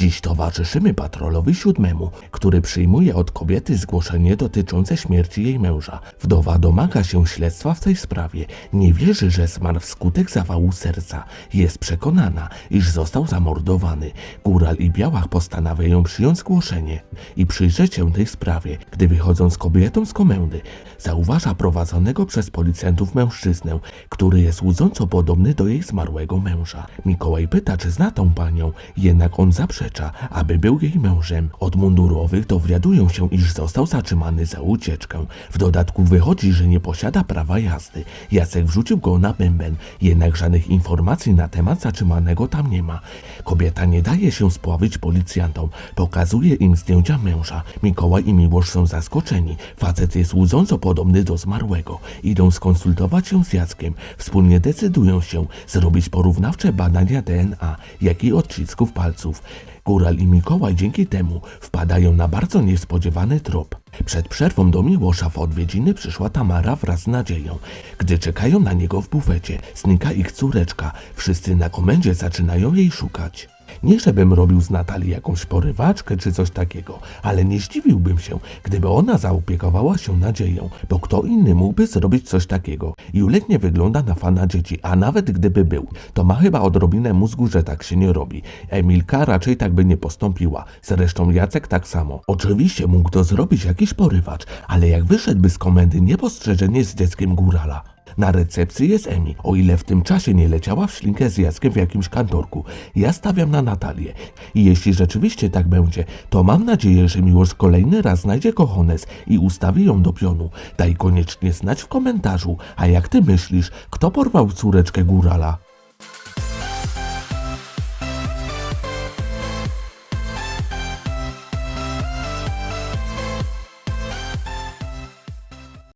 Dziś towarzyszymy patrolowi siódmemu, który przyjmuje od kobiety zgłoszenie dotyczące śmierci jej męża. Wdowa domaga się śledztwa w tej sprawie. Nie wierzy, że zmarł wskutek zawału serca. Jest przekonana, iż został zamordowany. Góral i Białach postanawiają przyjąć zgłoszenie i przyjrzeć się tej sprawie. Gdy wychodzą z kobietą z komendy, zauważa prowadzonego przez policjantów mężczyznę, który jest łudząco podobny do jej zmarłego męża. Mikołaj pyta, czy zna tą panią, jednak on zaprzecza, aby był jej mężem. Od mundurowych dowiadują się, iż został zatrzymany za ucieczkę. W dodatku wychodzi, że nie posiada prawa jazdy. Jacek wrzucił go na bęben, jednak żadnych informacji na temat zatrzymanego tam nie ma. Kobieta nie daje się spławić policjantom, pokazuje im zdjęcia męża. Mikołaj i Miłosz są zaskoczeni. Facet jest łudząco podobny do zmarłego. Idą skonsultować się z Jackiem. Wspólnie decydują się zrobić porównawcze badania DNA, jak i odcisków palców. Góral i Mikołaj dzięki temu wpadają na bardzo niespodziewany trop. Przed przerwą do Miłosza w odwiedziny przyszła Tamara wraz z Nadzieją. Gdy czekają na niego w bufecie, znika ich córeczka. Wszyscy na komendzie zaczynają jej szukać. Nie żebym robił z Natalii jakąś porywaczkę czy coś takiego, ale nie zdziwiłbym się, gdyby ona zaopiekowała się nadzieją, bo kto inny mógłby zrobić coś takiego. Julek nie wygląda na fana dzieci, a nawet gdyby był, to ma chyba odrobinę mózgu, że tak się nie robi. Emilka raczej tak by nie postąpiła, zresztą Jacek tak samo. Oczywiście mógł to zrobić jakiś porywacz, ale jak wyszedłby z komendy niepostrzeżenie z dzieckiem górala. Na recepcji jest Emi, o ile w tym czasie nie leciała w szlinkę z Jackiem w jakimś kantorku. Ja stawiam na Natalię. I jeśli rzeczywiście tak będzie, to mam nadzieję, że Miłosz kolejny raz znajdzie kochones i ustawi ją do pionu. Daj koniecznie znać w komentarzu, a jak ty myślisz, kto porwał córeczkę górala?